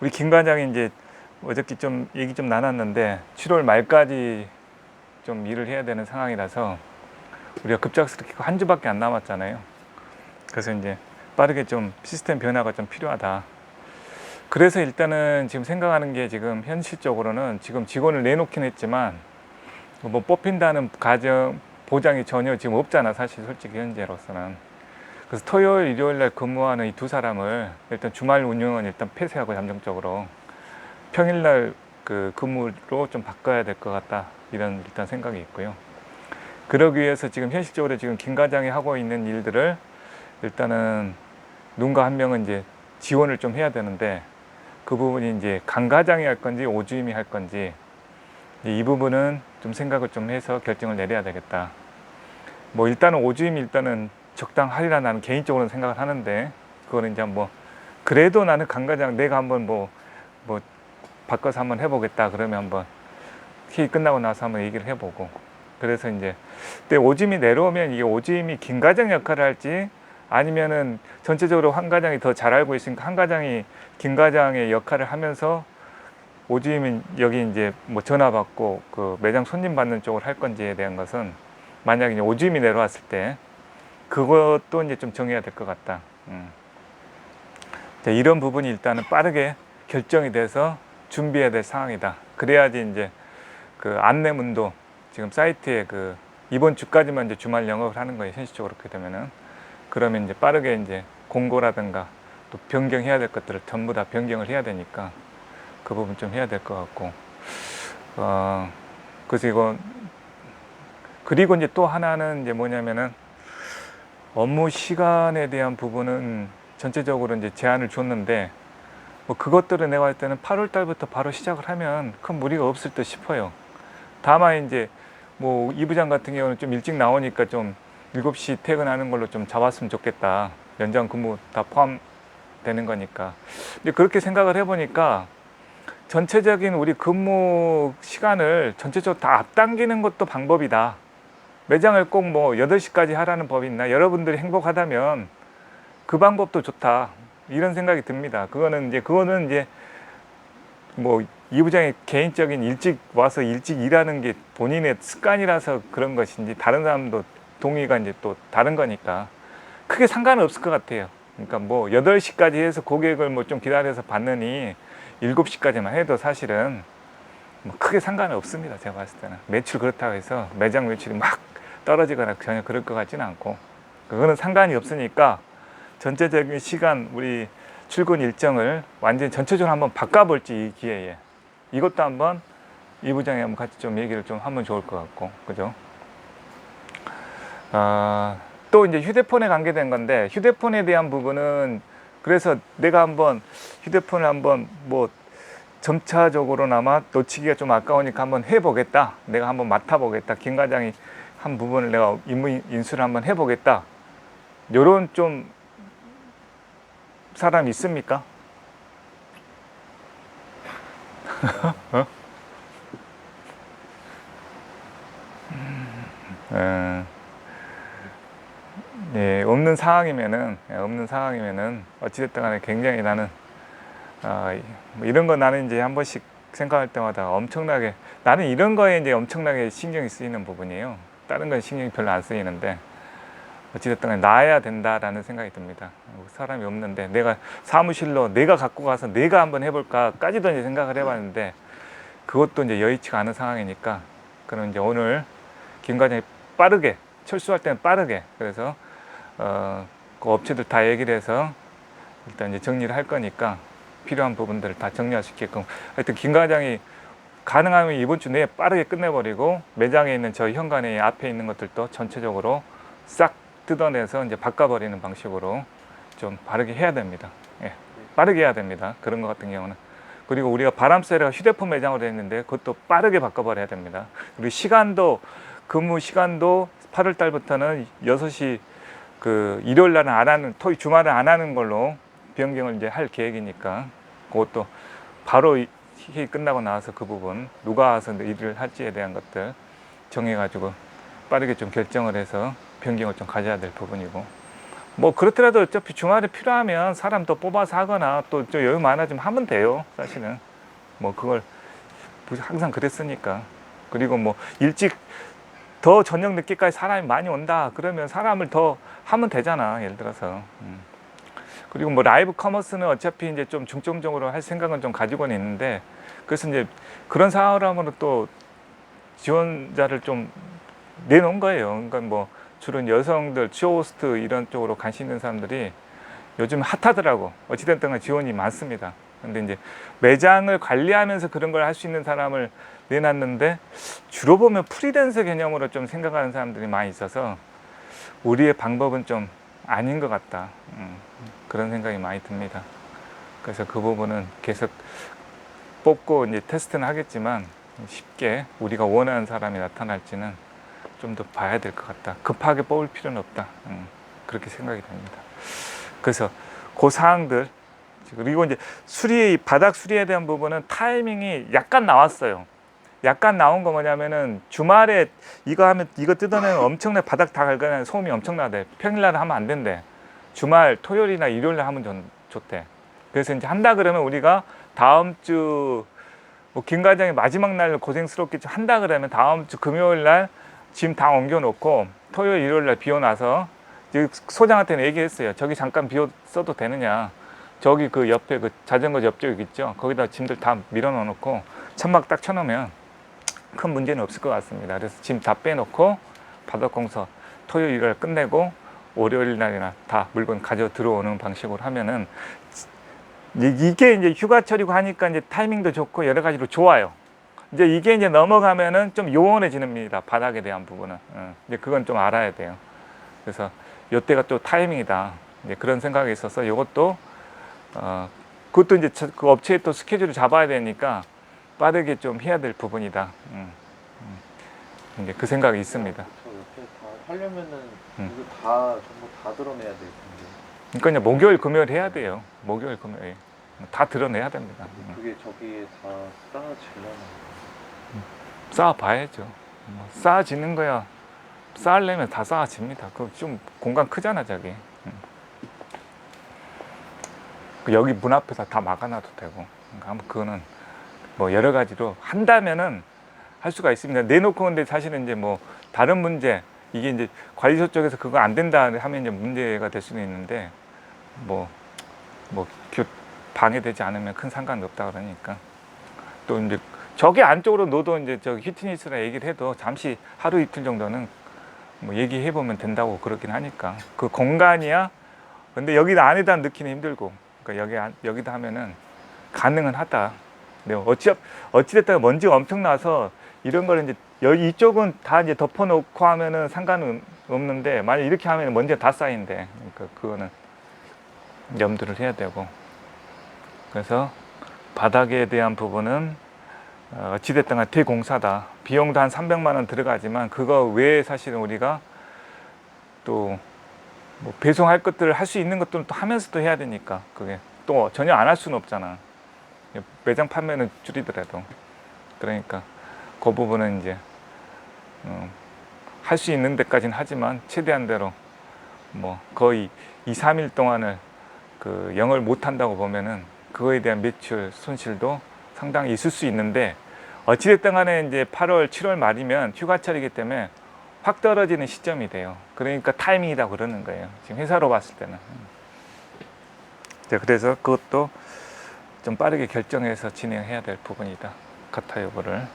우리 김 과장이 이제 어저께 좀 얘기 좀 나눴는데 7월 말까지 좀 일을 해야 되는 상황이라서 우리가 급작스럽게 한 주밖에 안 남았잖아요. 그래서 이제 빠르게 좀 시스템 변화가 좀 필요하다. 그래서 일단은 지금 생각하는 게 지금 현실적으로는 지금 직원을 내놓긴 했지만 뭐 뽑힌다는 가정 보장이 전혀 지금 없잖아 사실 솔직히 현재로서는 그래서 토요일 일요일 날 근무하는 이 두 사람을 일단 주말 운영은 일단 폐쇄하고 잠정적으로 평일 날 그 근무로 좀 바꿔야 될 것 같다 이런 일단 생각이 있고요. 그러기 위해서 지금 현실적으로 지금 김 과장이 하고 있는 일들을 일단은 누군가 한 명은 이제 지원을 좀 해야 되는데 그 부분이 이제 강 과장이 할 건지 오주임이 할 건지 이 부분은 좀 생각을 좀 해서 결정을 내려야 되겠다. 뭐 일단은 오주임이 일단은 적당하리라 나는 개인적으로는 생각을 하는데 그거는 이제 뭐 그래도 나는 강 과장 내가 한번 뭐뭐 바꿔서 한번 해보겠다 그러면 한번 회의 끝나고 나서 한번 얘기를 해보고. 그래서 이제 근데 오주임이 내려오면 이게 오주임이 김 과장 역할을 할지 아니면은 전체적으로 한 과장이 더 잘 알고 있으니까 한 과장이 김 과장의 역할을 하면서 오주임은 여기 이제 뭐 전화 받고 그 매장 손님 받는 쪽을 할 건지에 대한 것은 만약에 오주임이 내려왔을 때 그것도 이제 좀 정해야 될 것 같다. 음. 자, 이런 부분이 일단은 빠르게 결정이 돼서 준비해야 될 상황이다. 그래야지 이제 그 안내문도 지금 사이트에 그 이번 주까지만 이제 주말 영업을 하는 거예요. 현실적으로 그렇게 되면은 그러면 이제 빠르게 이제 공고라든가 또 변경해야 될 것들을 전부 다 변경을 해야 되니까 그 부분 좀 해야 될 것 같고 어 그래서 이거 그리고 이제 또 하나는 이제 뭐냐면은 업무 시간에 대한 부분은 전체적으로 이제 제한을 줬는데 뭐 그것들은 내가 할 때는 8월 달부터 바로 시작을 하면 큰 무리가 없을 듯 싶어요. 다만 이제 뭐 이부장 같은 경우는 좀 일찍 나오니까 좀 7시 퇴근하는 걸로 좀 잡았으면 좋겠다. 연장 근무 다 포함되는 거니까. 근데 그렇게 생각을 해보니까 전체적인 우리 근무 시간을 전체적으로 다 앞당기는 것도 방법이다. 매장을 꼭 뭐 8시까지 하라는 법이 있나? 여러분들이 행복하다면 그 방법도 좋다. 이런 생각이 듭니다. 그거는 이제, 그거는 이제 뭐 이 부장의 개인적인 일찍 와서 일찍 일하는 게 본인의 습관이라서 그런 것인지 다른 사람도 동의가 이제 또 다른 거니까 크게 상관은 없을 것 같아요. 그러니까 뭐 8시까지 해서 고객을 뭐 좀 기다려서 받느니 7시까지만 해도 사실은 뭐 크게 상관은 없습니다. 제가 봤을 때는. 매출 그렇다고 해서 매장 매출이 막 떨어지거나 전혀 그럴 것 같지는 않고 그거는 상관이 없으니까 전체적인 시간 우리 출근 일정을 완전히 전체적으로 한번 바꿔볼지 이 기회에 이것도 한번 이 부장이 한번 같이 좀 얘기를 좀 하면 좋을 것 같고 그죠? 아, 또 이제 휴대폰에 관계된 건데 휴대폰에 대한 부분은 그래서 내가 한번 휴대폰을 한번 뭐 점차적으로나마 놓치기가 좀 아까우니까 한번 해보겠다. 내가 한번 맡아보겠다. 김 과장이 한 부분을 내가 임무 인수를 한번 해보겠다. 요런 좀 사람 있습니까? 어? 음, 예, 없는 상황이면은 예, 없는 상황이면은 어찌됐든 간에 굉장히 나는 아, 이- 뭐 이런 거 나는 이제 한 번씩 생각할 때마다 엄청나게 나는 이런 거에 이제 엄청나게 신경이 쓰이는 부분이에요. 다른 건 신경이 별로 안 쓰이는데 어찌됐든 나야 된다라는 생각이 듭니다. 사람이 없는데 내가 사무실로 내가 갖고 가서 내가 한번 해볼까까지도 이제 생각을 해봤는데 그것도 이제 여의치가 않은 상황이니까 그럼 이제 오늘 김 과장이 빠르게 철수할 때는 빠르게 그래서 어, 그 업체들 다 얘기를 해서 일단 이제 정리를 할 거니까 필요한 부분들을 다 정리할 수 있게끔 하여튼 김 과장이 가능하면 이번 주 내에 빠르게 끝내버리고 매장에 있는 저 현관에 앞에 있는 것들도 전체적으로 싹 뜯어내서 이제 바꿔버리는 방식으로 좀 바르게 해야 됩니다. 예, 빠르게 해야 됩니다. 그런 것 같은 경우는. 그리고 우리가 바람세례가 휴대폰 매장으로 했는데 그것도 빠르게 바꿔버려야 됩니다. 그리고 시간도 근무 시간도 8월 달부터는 6시 그 일요일 날은 안 하는 토요 주말은 안 하는 걸로 변경을 이제 할 계획이니까 그것도 바로 이 회의 끝나고 나서 그 부분 누가 와서 일을 할지에 대한 것들 정해가지고 빠르게 좀 결정을 해서 변경을 좀 가져야 될 부분이고 뭐 그렇더라도 어차피 주말에 필요하면 사람 더 뽑아서 하거나 또 좀 여유 많아지면 하면 돼요. 사실은 뭐 그걸 항상 그랬으니까 그리고 뭐 일찍 더 저녁 늦게까지 사람이 많이 온다 그러면 사람을 더 하면 되잖아 예를 들어서 음. 그리고 뭐 라이브 커머스는 어차피 이제 좀 중점적으로 할 생각은 좀 가지고는 있는데 그래서 이제 그런 사람으로 또 지원자를 좀 내놓은 거예요. 그러니까 뭐 주로 여성들, 치어호스트 이런 쪽으로 관심 있는 사람들이 요즘 핫하더라고. 어찌됐든 지원이 많습니다. 근데 이제 매장을 관리하면서 그런 걸 할 수 있는 사람을 내놨는데 주로 보면 프리랜서 개념으로 좀 생각하는 사람들이 많이 있어서 우리의 방법은 좀 아닌 것 같다. 음, 그런 생각이 많이 듭니다. 그래서 그 부분은 계속 뽑고 이제 테스트는 하겠지만 쉽게 우리가 원하는 사람이 나타날지는 좀 더 봐야 될 것 같다. 급하게 뽑을 필요는 없다. 음, 그렇게 생각이 됩니다. 그래서 그 사항들 그리고 이제 수리 바닥 수리에 대한 부분은 타이밍이 약간 나왔어요. 약간 나온 거 뭐냐면은 주말에 이거 하면 이거 뜯어내면 엄청나게 바닥 다 긁어내는 소음이 엄청나대. 평일날 하면 안 된대. 주말 토요일이나 일요일날 하면 좋, 좋대. 그래서 이제 한다 그러면 우리가 다음 주 뭐 김 과장이 마지막 날 고생스럽게 좀 한다 그러면 다음 주 금요일 날 짐 다 옮겨 놓고 토요일 일요일 날 비워 놔서 이제 소장한테는 얘기했어요. 저기 잠깐 비워 써도 되느냐. 저기 그 옆에 그 자전거 옆쪽 있죠. 거기다 짐들 다 밀어 넣어 놓고 천막 딱 쳐놓으면 큰 문제는 없을 것 같습니다. 그래서 짐 다 빼놓고 바닥 공사 토요일 일요일 끝내고 월요일 날이나 다 물건 가져 들어오는 방식으로 하면은 이- 이게 이제 휴가철이고 하니까 이제 타이밍도 좋고 여러 가지로 좋아요. 이제 이게 이제 넘어가면은 좀 요원해지는입니다. 바닥에 대한 부분은. 어, 이제 그건 좀 알아야 돼요. 그래서 요때가 또 타이밍이다. 이제 그런 생각이 있어서 이것도 어, 그것도 이제 저- 그 업체에 또 스케줄을 잡아야 되니까 빠르게 좀 해야 될 부분이다. 음, 음. 이제 그 생각이 있습니다. 저 옆에 다 하려면은 음. 이거 다 전부 다 드러내야 될 텐데 그러니까 이제 목요일 금요일 해야 돼요. 목요일 금요일 다 드러내야 됩니다. 음. 그게 저기에 다 쌓아지려면 쌓아봐야죠. 뭐 쌓아지는 거야. 쌓으려면 다 쌓아집니다. 그 좀 공간 크잖아 저기. 음. 그 여기 문 앞에서 다 막아놔도 되고. 그러니까 아무 그거는 뭐 여러 가지로 한다면은 할 수가 있습니다. 내놓고 근데 사실은 이제 뭐 다른 문제 이게 이제 관리소 쪽에서 그거 안 된다 하면 이제 문제가 될 수는 있는데 뭐 뭐 방해되지 않으면 큰 상관은 없다 그러니까 또 이제 저기 안쪽으로 넣어도 이제 저 히트니스라 얘기를 해도 잠시 하루 이틀 정도는 뭐 얘기해 보면 된다고 그러긴 하니까 그 공간이야. 근데 여기 안에다 넣기는 힘들고 그러니까 여기 안, 여기다 하면은 가능은 하다. 네, 어찌 어찌됐든 먼지가 엄청 나서 이런 거를 이제 여기 이쪽은 다 이제 덮어놓고 하면은 상관은 없는데 만약 이렇게 하면 먼지가 다 쌓인대. 그러니까 그거는 염두를 해야 되고 그래서 바닥에 대한 부분은 어, 어찌됐든 간에 대공사다. 비용도 한 300만 원 들어가지만 그거 외에 사실은 우리가 또 뭐 배송할 것들을 할 수 있는 것들은 또 하면서도 해야 되니까 그게 또 전혀 안 할 수는 없잖아. 매장 판매는 줄이더라도 그러니까 그 부분은 이제 어, 할수 있는 데까지는 하지만 최대한 대로 뭐 거의 2, 3일 동안을 그 영을 못 한다고 보면은 그거에 대한 매출 손실도 상당히 있을 수 있는데 어찌됐든 간에 이제 8월, 7월 말이면 휴가철이기 때문에 확 떨어지는 시점이 돼요. 그러니까 타이밍이다 그러는 거예요. 지금 회사로 봤을 때는. 자, 그래서 그것도 좀 빠르게 결정해서 진행해야 될 부분이다 같아요, 그거를.